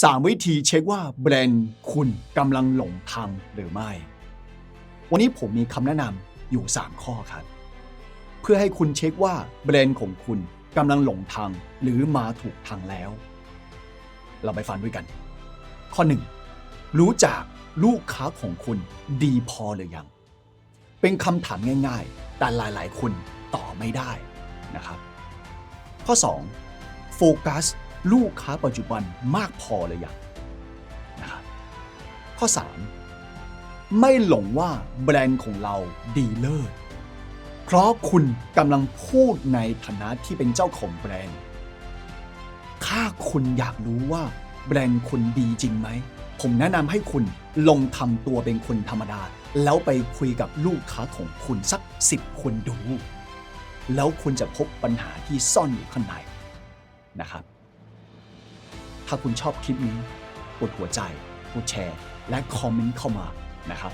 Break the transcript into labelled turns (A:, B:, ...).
A: 3 วิธีเช็คว่าแบรนด์คุณกำลังหลงทางหรือไม่ วันนี้ผมมีคำแนะนำอยู่ 3 ข้อครับ เพื่อให้คุณเช็คว่าแบรนด์ของคุณกำลังหลงทางหรือมาถูกทางแล้ว เราไปฟังด้วยกัน ข้อ 1 รู้จักลูกค้าของคุณดีพอหรือยัง เป็นคำถามง่ายๆ แต่หลายๆ คนตอบไม่ได้นะครับ ข้อ 2 โฟกัส ลูกค้าปัจจุบันมากพอหรือยังนะครับข้อ 3 ไม่หลงว่าแบรนด์ของเราดีเลิศเพราะคุณกำลังพูดในฐานะที่เป็นเจ้าของแบรนด์ ถ้าคุณอยากรู้ว่าแบรนด์คุณดีจริงไหม ผมแนะนำให้คุณลงทำตัวเป็นคนธรรมดา แล้วไปคุยกับลูกค้าของคุณสักสิบคนดู แล้วคุณจะพบปัญหาที่ซ่อนอยู่ข้างในนะครับ ถ้าคุณชอบคลิปนี้กดหัวใจกดแชร์ และคอมเมนต์เข้ามานะครับ